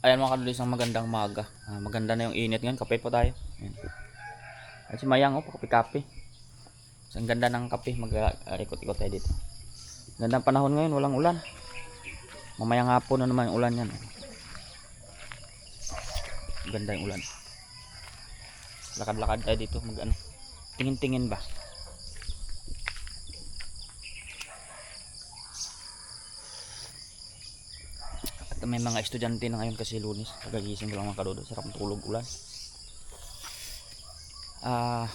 Ayan mga kaduloy, isang magandang maga. Ah, maganda na yung init ngayon. Kape po tayo. Ayan. At si Mayang, oh, kape-kape. Ang ganda ng kape. Mag-ikot-ikot tayo dito. Gandang panahon ngayon, walang ulan. Mamayang hapon na naman yung ulan yan. Ganda yung ulan. Lakad-lakad tayo dito. Mag ano. Tingin-tingin ba? At may mga estudyante na ngayon kasi lunis. Kagagising ko lang mga kadodo. Sarap tulog ulan. Ah...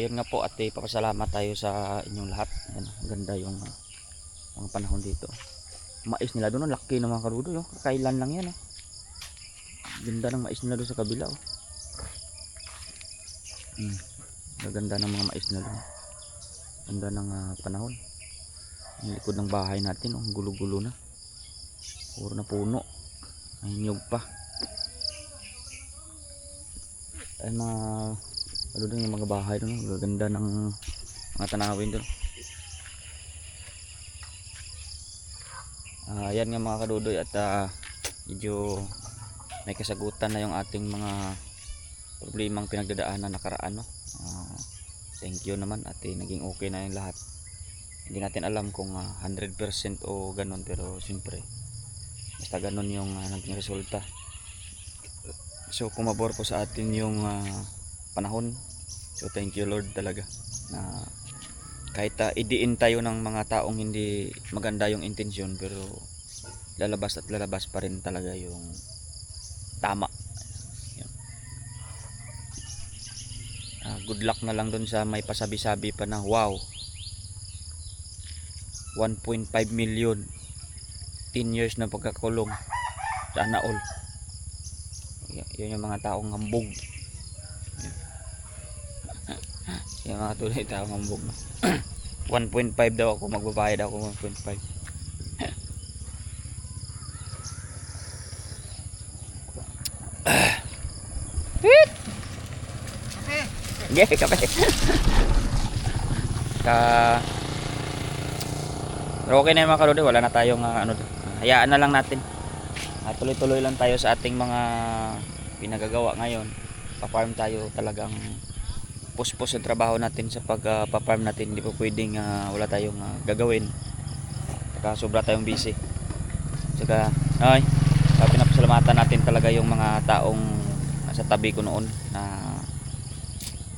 ayun nga po at eh, papasalamat tayo sa inyong lahat. Yan, ganda yung ah, mga panahon dito. Mais nila doon, laki ng mga kadodo. Yung kakailan lang yan. Oh. Ganda ng mais nila doon sa kabila. Oh. Hmm. Gaganda ng mga mais nila doon. Ganda ng ah, panahon. Ang likod ng bahay natin, oh, ang gulo-gulo na. Puro na puno. May nyug pa. Ay mga ano doon yung mga bahay doon, gaganda ng mga tanawin doon. Ah, yan nga mga kadudoy at ah, medyo may kasagutan na yung ating mga problemang pinagdadaanan nakaraan no. Ah, thank you naman at eh, naging okay na yung lahat hindi natin alam kung ah, 100% o ganun pero siyempre basta ganun yung ah, naging resulta. So pumabor po sa atin yung ah, panahon. So thank you Lord talaga na kahit ah, idiin tayo ng mga taong hindi maganda yung intensyon pero lalabas at lalabas pa rin talaga yung tama. Yun. Ah, good luck na lang dun sa may pasabi-sabi pa na wow 1.5 million 10 years na pagkakulong. Sana all. Yun yung mga taong hambog. Yung mga tunay taong hambog. no? 1.5 daw ako magbabayad ako 1.5 Okay, kape. Ka Pero okay na yung mga kalodi, wala na tayong ah, ano, hayaan na lang natin. Ah, tuloy-tuloy lang tayo sa ating mga pinagagawa ngayon. Pa-farm tayo talagang puspos ang trabaho natin sa pag-farm natin. Hindi po pwedeng ah, wala tayong ah, gagawin. Saka sobra tayong busy. Saka, ay, sa pinapasalamatan natin talaga yung mga taong nasa tabi ko noon na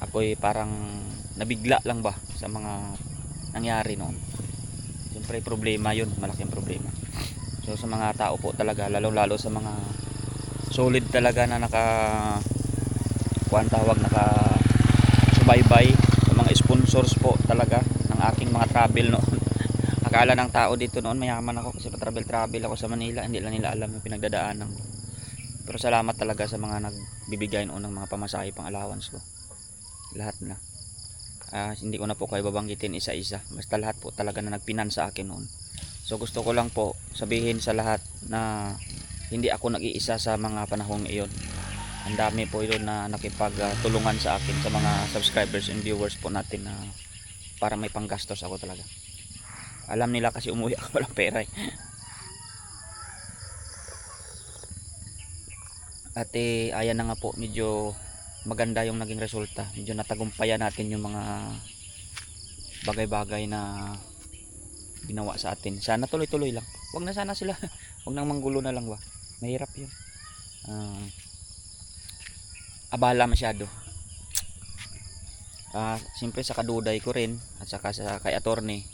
ako'y parang nabigla lang ba sa mga nangyari noon. Siyempre problema yun, malaking problema. So sa mga tao po talaga, lalo lalo sa mga solid talaga na naka kuan tawag naka subaybay sa mga sponsors po talaga ng aking mga travel noon. Akala ng tao dito noon mayaman ako kasi pa-travel travel ako sa Manila, hindi lang nila alam yung pinagdadaanan ko. Pero salamat talaga sa mga nagbibigay noon ng mga pamasahe pang allowance ko. Lahat na. Ah, hindi ko na po kayo babanggitin isa-isa. Basta lahat po talaga na nagpinan sa akin noon. So gusto ko lang po sabihin sa lahat na hindi ako nag-iisa sa mga panahong iyon. Ang dami po yun na nakipagtulungan sa akin sa mga subscribers and viewers po natin na para may panggastos ako talaga. Alam nila kasi umuwi ako walang pera eh. At eh, ayan na nga po, medyo maganda yung naging resulta. Medyo natagumpayan natin yung mga bagay-bagay na ginawa sa atin. Sana tuloy-tuloy lang. Huwag na sana sila. Huwag nang manggulo na lang ba. Mahirap yun. Ah, abala masyado. Ah, siyempre sa kaduday ko rin at saka sa kay attorney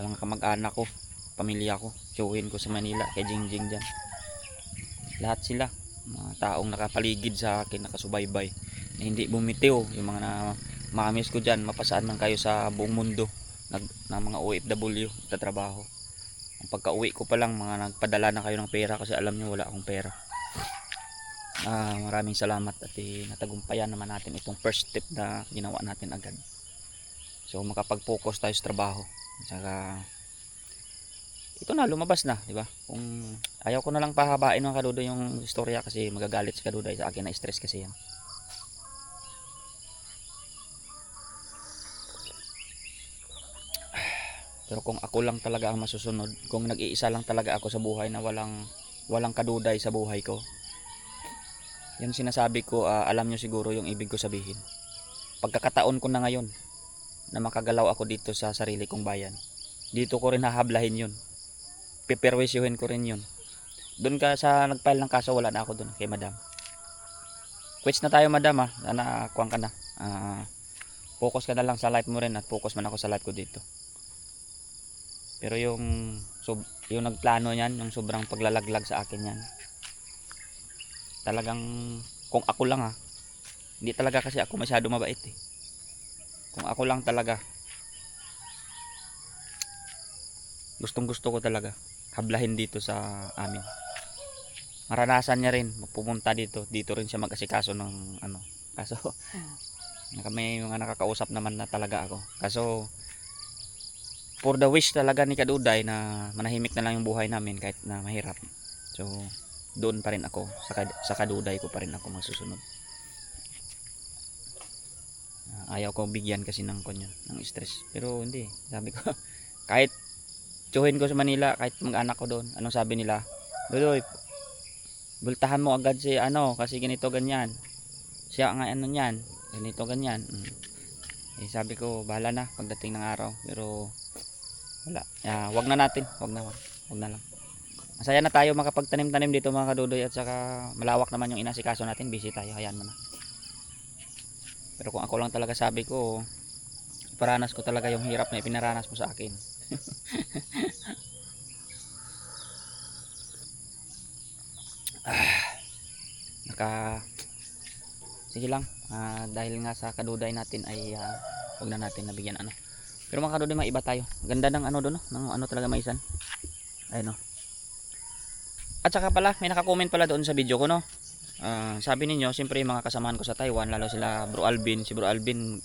sa mga kamag-anak ko, pamilya ko, tiyuhin ko sa Manila, kay Jingjing dyan. Lahat sila, mga taong nakapaligid sa akin, nakasubaybay, na hindi bumitiw, yung mga na, mamis ko dyan, mapasaan man kayo sa buong mundo, nag, na mga OFW, tatrabaho. Ang pagka uwi ko pa lang, mga nagpadala na kayo ng pera kasi alam nyo wala akong pera. Ah, maraming salamat at eh, natagumpayan naman natin itong first step na ginawa natin agad. So makapag-focus tayo sa trabaho. Saka ito na lumabas na, di ba? Kung ayaw ko na lang pahabain ng kadudo yung istorya kasi magagalit si kadudo sa akin na stress kasi yan. Pero kung ako lang talaga ang masusunod, kung nag-iisa lang talaga ako sa buhay na walang walang kaduday sa buhay ko. Yung sinasabi ko, ah, alam nyo siguro yung ibig ko sabihin. Pagkakataon ko na ngayon na makagalaw ako dito sa sarili kong bayan. Dito ko rin hahablahin yun. Piperwisyuhin ko rin yun. Doon ka sa nagfile ng kaso, wala na ako doon kay madam. Quits na tayo madam ha. Sana kuwang ka na. Ah, focus ka na lang sa life mo rin at focus man ako sa life ko dito. Pero yung sub, yung nagplano niyan, yung sobrang paglalaglag sa akin yan. Talagang kung ako lang ha, hindi talaga kasi ako masyado mabait eh. Kung ako lang talaga, gustong gusto ko talaga hablahin dito sa amin. Maranasan niya rin, pumunta dito, dito rin siya mag-asikaso ng ano. Kaso, may mga nakakausap naman na talaga ako. Kaso, for the wish talaga ni Kaduday na manahimik na lang yung buhay namin kahit na mahirap. So, doon pa rin ako. Sa, sa Kaduday ko pa rin ako masusunod. Ah, ayaw ko bigyan kasi ng konyon, ng stress. Pero hindi, sabi ko, kahit tsuhin ko sa Manila, kahit mag-anak ko doon, anong sabi nila? Dudoy, bultahan mo agad si ano, kasi ganito ganyan. Siya nga ano niyan, ganito ganyan. Mm. Eh, sabi ko, bahala na pagdating ng araw. Pero, wala. Ah, wag na natin, wag na, wag, na lang. Masaya na tayo makapagtanim-tanim dito mga kadudoy at saka malawak naman yung inasikaso natin, busy tayo, hayaan mo na. Pero kung ako lang talaga sabi ko, paranas ko talaga yung hirap na ipinaranas mo sa akin. ah, naka sige lang ah, dahil nga sa kaduday natin ay ah, huwag na natin nabigyan ano pero mga kaduday maiba tayo ganda ng ano doon no? ng ano talaga maisan ayun no at saka pala may naka-comment pala doon sa video ko no Ah, sabi ninyo, siyempre mga kasamahan ko sa Taiwan, lalo sila Bro Alvin, si Bro Alvin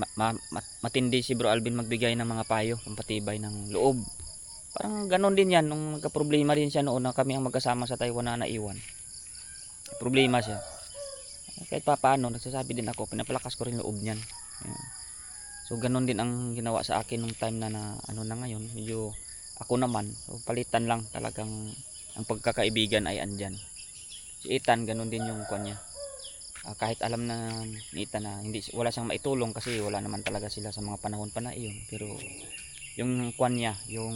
ma- ma- matindi si Bro Alvin magbigay ng mga payo, pampatibay ng loob. Parang ganon din yan, nung nagka-problema din siya noon na kami ang magkasama sa Taiwan na naiwan. Problema siya. Kahit pa paano, nagsasabi din ako, pinapalakas ko rin loob niyan. So ganon din ang ginawa sa akin nung time na, na ano na ngayon, medyo ako naman, so, palitan lang talagang ang pagkakaibigan ay andyan. Si Ethan ganun din yung kwan niya. Ah, kahit alam na ni Ethan na hindi wala siyang maitulong kasi wala naman talaga sila sa mga panahon pa na iyon. Pero yung kwan niya yung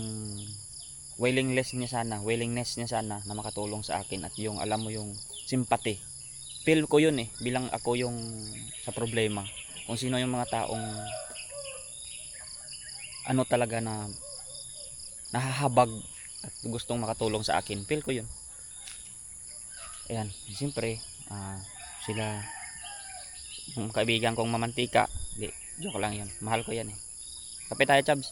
willingness niya sana willingness niya sana na makatulong sa akin at yung alam mo yung sympathy feel ko yun eh bilang ako yung sa problema. Kung sino yung mga taong ano talaga na nahahabag at gustong makatulong sa akin feel ko yun Ayan, siyempre, ah, sila, yung kaibigan kong mamantika, di, joke lang yun, mahal ko yan eh. Kape tayo, Chabs.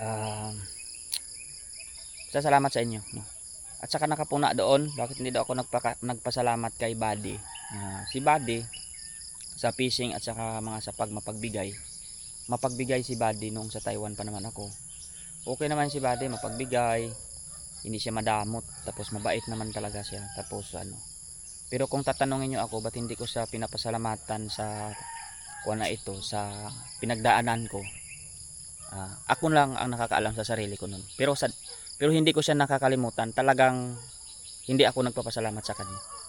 Um, salamat sa inyo. No? At saka nakapuna doon, bakit hindi daw ako nagpaka, nagpasalamat kay Buddy. Ah, si Buddy, sa fishing at saka mga sa pagmapagbigay, mapagbigay. Si Buddy nung sa Taiwan pa naman ako. Okay naman si Buddy, mapagbigay, hindi siya madamot tapos mabait naman talaga siya. Tapos ano. Pero kung tatanungin niyo ako ba't hindi ko siya pinapasalamatan sa kuha na ito sa pinagdaanan ko? Ah, ako lang ang nakakaalam sa sarili ko nun. Pero sa pero hindi ko siya nakakalimutan. Talagang hindi ako nagpapasalamat sa kanya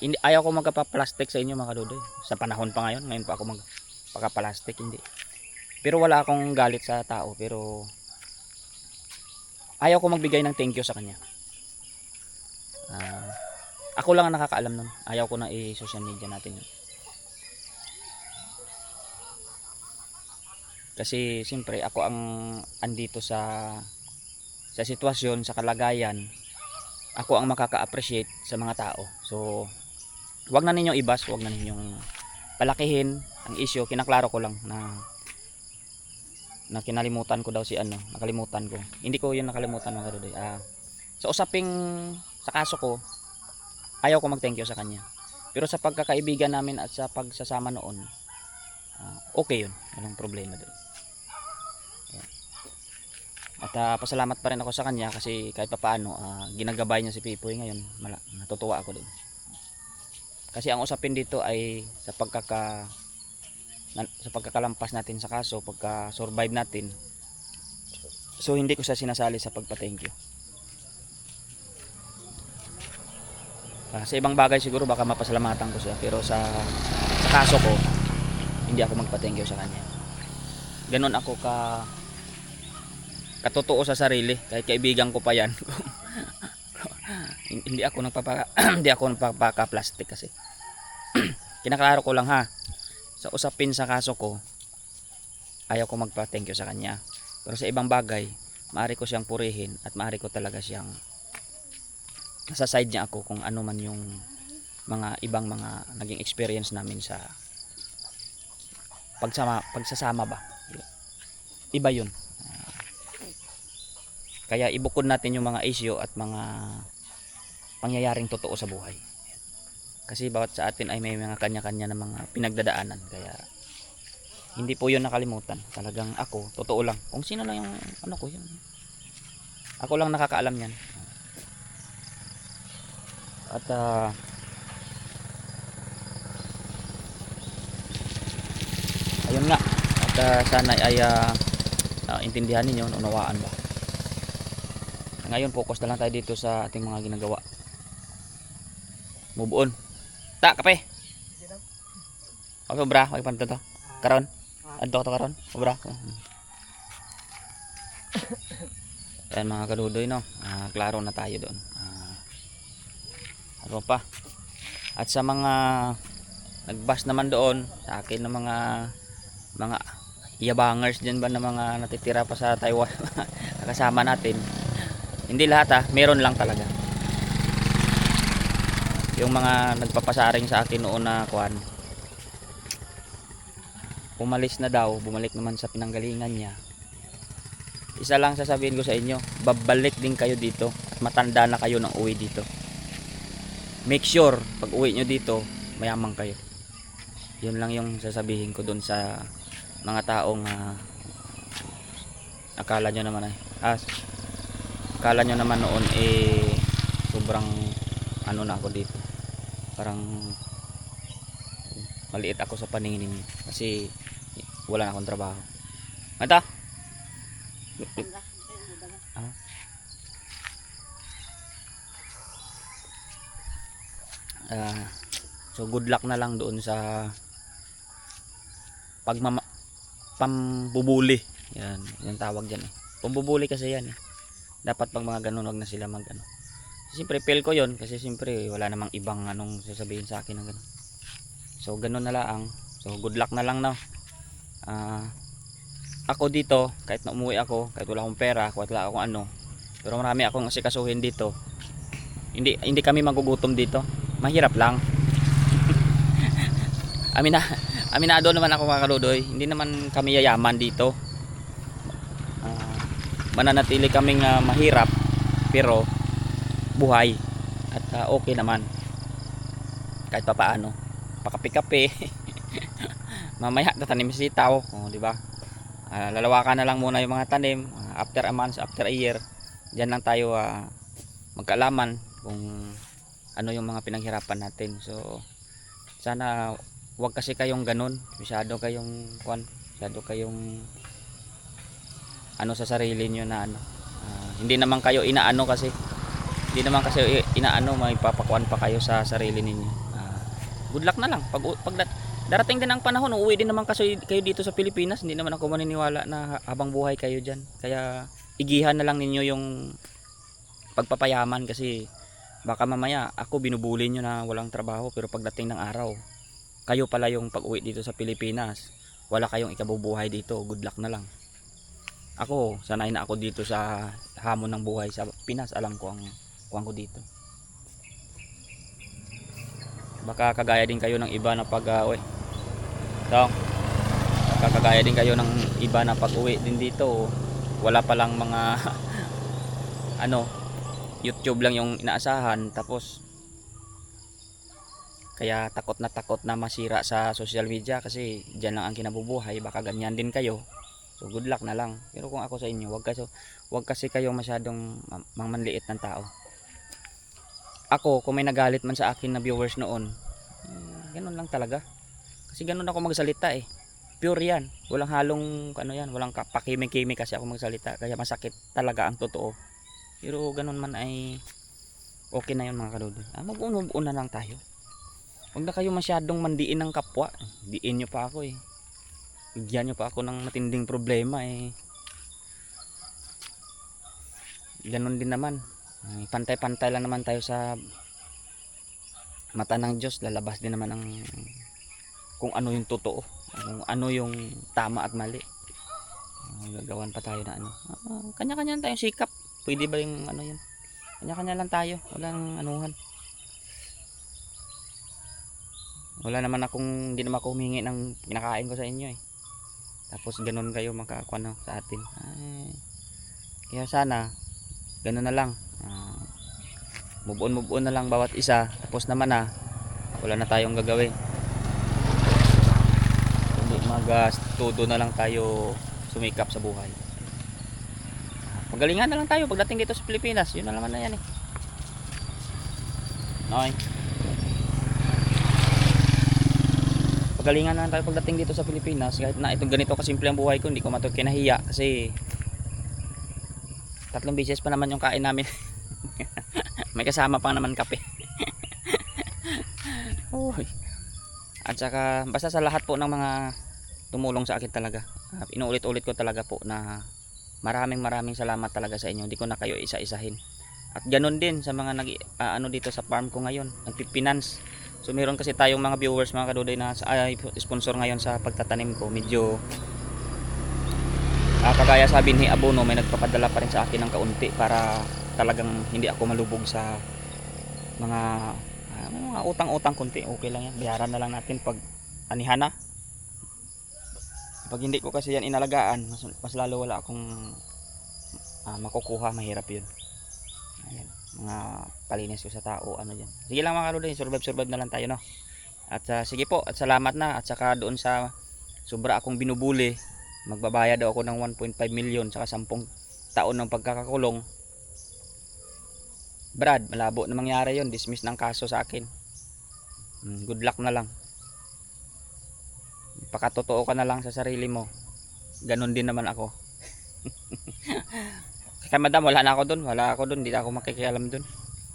Hindi, ayaw ko magpaplastic sa inyo mga kadudoy sa panahon pa ngayon ngayon pa ako magpaplastic hindi pero wala akong galit sa tao pero ayaw ko magbigay ng thank you sa kanya. Ah, ako lang ang nakakaalam nun. Ayaw ko na i-social media natin yun. Kasi siyempre ako ang andito sa sa sitwasyon, sa kalagayan. Ako ang makaka-appreciate sa mga tao. So, wag na ninyong ibas, wag na ninyong palakihin ang issue. Kinaklaro ko lang na na kinalimutan ko daw si ano, nakalimutan ko. Hindi ko 'yun nakalimutan mga kadudoy. Ah, sa usaping sa kaso ko, ayaw ko mag-thank you sa kanya. Pero sa pagkakaibigan namin at sa pagsasama noon, ah, okay 'yun. Walang problema doon. At ah, pasalamat pa rin ako sa kanya kasi kahit papaano ah, ginagabay niya si Pipoy ngayon. Mala, natutuwa ako doon. Kasi ang usapin dito ay sa pagkaka na, sa pagkakalampas natin sa kaso, pagka survive natin, So hindi ko siya sinasali sa pagpa-thank you. Ah, sa ibang bagay siguro baka mapasalamatan ko siya pero sa sa kaso ko hindi ako magpa-thank you sa kanya. Ganon ako ka katotoo sa sarili kahit kaibigan ko pa yan. hindi ako nagpapaka hindi ako nagpapaka-plastic kasi. Kinaklaro ko lang ha. Sa usapin sa kaso ko ayaw ko magpa-thank you sa kanya. Pero sa ibang bagay, maaari ko siyang purihin at maaari ko talaga siyang nasa side niya ako kung ano man yung mga ibang mga naging experience namin sa pagsama pagsasama ba iba yun kaya ibukod natin yung mga issue at mga pangyayaring totoo sa buhay. Kasi bawat sa atin ay may mga kanya-kanya na mga pinagdadaanan. Kaya hindi po yun nakalimutan. Talagang ako totoo lang. Kung sino lang yung ano ko yun. Ako lang nakakaalam yan. At ah, ayun nga. At ah, sana ay ah, ah, intindihan ninyo unawaan ba ngayon focus na lang tayo dito sa ating mga ginagawa move on ta kape Okay, bra, okay pa to. Karon? Adto to karon? Bra. Ayan mga kaludoy no. Ah, klaro na tayo doon. Ah, ano pa? At sa mga nagbas naman doon sa akin ng mga mga yabangers dyan ba na mga natitira pa sa Taiwan kasama natin hindi lahat ah meron lang talaga yung mga nagpapasaring sa akin noon na kuan umalis na daw, bumalik naman sa pinanggalingan niya. Isa lang sasabihin ko sa inyo, babalik din kayo dito at matanda na kayo ng uwi dito. Make sure, pag uwi nyo dito, mayaman kayo. Yun lang yung sasabihin ko dun sa mga taong ah, akala nyo naman ay, ah, akala nyo naman noon eh, sobrang ano na ako dito. Parang maliit ako sa paningin ninyo kasi wala na akong trabaho. Ata? Ah. Ah, so good luck na lang doon sa pagmama pambubuli. Yan, yung tawag diyan eh. Pambubuli kasi yan eh. Dapat pag mga ganun wag na sila mag ano. Siyempre feel ko 'yon kasi siyempre wala namang ibang anong sasabihin sa akin ng ganun. So ganun na lang. So good luck na lang no. Ah ako dito, kahit na umuwi ako, kahit wala akong pera, kahit wala akong ano, pero marami akong asikasuhin dito. Hindi hindi kami magugutom dito. Mahirap lang. Amina, aminado naman ako mga kaludoy. Hindi naman kami yayaman dito. Mananatili kaming ah, mahirap pero buhay at ah, okay naman. Kahit pa paano. Pakapi-kape. Mamaya tatanim si sitaw, oh, di ba? Ah, lalawakan na lang muna yung mga tanim Ah, after a month, after a year. Diyan lang tayo ah, magkaalaman kung ano yung mga pinaghirapan natin. So sana wag kasi kayong ganun, masyado kayong kwan, masyado kayong ano sa sarili niyo na ano. Ah, hindi naman kayo inaano kasi hindi naman kasi inaano may papakuan pa kayo sa sarili ninyo. Ah, good luck na lang pag pag darating din ang panahon, uuwi din naman kasi kayo dito sa Pilipinas. Hindi naman ako maniniwala na habang buhay kayo diyan. Kaya igihan na lang ninyo yung pagpapayaman kasi baka mamaya ako binubuli nyo na walang trabaho pero pagdating ng araw kayo pala yung pag-uwi dito sa Pilipinas wala kayong ikabubuhay dito good luck na lang ako sanay na ako dito sa hamon ng buhay sa Pinas. Alam ko ang kuwang ko dito. Baka kagaya din kayo ng iba na pag uh, uwi so, baka kagaya din kayo ng iba na pag uwi din dito. Wala palang mga ano YouTube lang yung inaasahan. Tapos kaya takot na takot na masira sa social media kasi diyan lang ang kinabubuhay. Baka ganyan din kayo so good luck na lang pero kung ako sa inyo wag kasi wag kasi kayo masyadong ma- mangmanliit ng tao ako kung may nagalit man sa akin na viewers noon eh, ganun lang talaga kasi ganun ako magsalita eh Pure yan. Walang halong ano yan, walang pakimik-kimik kasi ako magsalita. Kaya masakit talaga ang totoo. Pero ganun man ay okay na yun mga kadudoy. Ah, mag-una lang tayo. Huwag na kayo masyadong mandiin ng kapwa. Diin nyo pa ako eh. Bigyan nyo pa ako ng matinding problema eh. Ganon din naman. Ay, Pantay-pantay lang naman tayo sa mata ng Diyos. Lalabas din naman ang kung ano yung totoo. Kung ano yung tama at mali. Gagawan pa tayo na ano. Ah, kanya-kanya lang tayong sikap. Pwede ba yung ano yun? Kanya-kanya lang tayo. Walang anuhan. Wala naman akong, hindi naman ako humingi ng kinakain ko sa inyo eh. Tapos ganun kayo makakuha no, sa atin. Ay, kaya sana, ganun na lang. Ah, move on, move on na lang bawat isa. Tapos naman na, wala na tayong gagawin. Kundi mag-todo na lang tayo sumikap sa buhay. Pagalingan na lang tayo pagdating dito sa Pilipinas. Yun na naman na yan eh. Okay. Pagalingan na tayo pagdating dito sa Pilipinas. Kahit na itong ganito kasimple ang buhay ko, hindi ko matod kinahiya kasi tatlong beses pa naman yung kain namin. May kasama pa naman kape. Uy. At saka basta sa lahat po ng mga tumulong sa akin talaga. ah, Inuulit-ulit ko talaga po na maraming maraming salamat talaga sa inyo. Hindi ko na kayo isa-isahin. At ganun din sa mga nag ah, ano dito sa farm ko ngayon, nagpipinance. So meron kasi tayong mga viewers mga kaduday na ay, sponsor ngayon sa pagtatanim ko. Medyo ah, kagaya sabi ni Abono may nagpapadala pa rin sa akin ng kaunti para talagang hindi ako malubog sa mga ah, mga utang-utang kunti. Okay lang yan. Bayaran na lang natin pag anihan na. Pag hindi ko kasi yan inalagaan, mas, mas lalo wala akong ah, makukuha. Mahirap yun. Mga palinis ko sa tao, ano yan. Sige lang mga kaluday, survive survive na lang tayo no. At ah, sige po, at salamat na at saka doon sa sobra akong binubuli, magbabayad daw ako ng 1.5 million saka 10 taon ng pagkakakulong. Brad, malabo na mangyari yon dismiss ng kaso sa akin. Mm, Good luck na lang. Pakatotoo ka na lang sa sarili mo. Ganon din naman ako. Kaya madam, wala na ako doon. Wala ako doon. Hindi ako makikialam doon.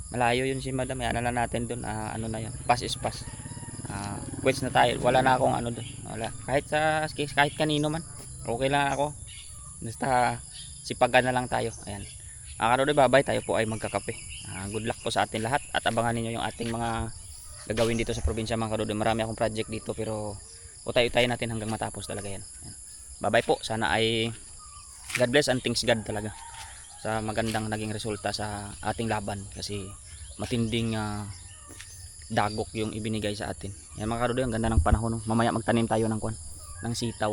Malayo yun si madam. Yan na natin doon. Ah, ano na yan. Pass is pass. Ah, quits na tayo. Wala na akong ano doon. Wala. Kahit sa kahit kanino man. Okay lang ako. Basta sipagan na lang tayo. Ayan. Ang araw babay tayo po ay magkakape. Ah, good luck po sa atin lahat at abangan ninyo yung ating mga gagawin dito sa probinsya mga karodo. Marami akong project dito pero utay-utay natin hanggang matapos talaga yan. Ayan. Bye-bye po. Sana ay God bless and thanks God talaga sa magandang naging resulta sa ating laban kasi matinding ah, dagok yung ibinigay sa atin. Yan mga karodo, ang ganda ng panahon. Mamaya magtanim tayo ng kwan, ng sitaw.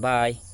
Bye-bye.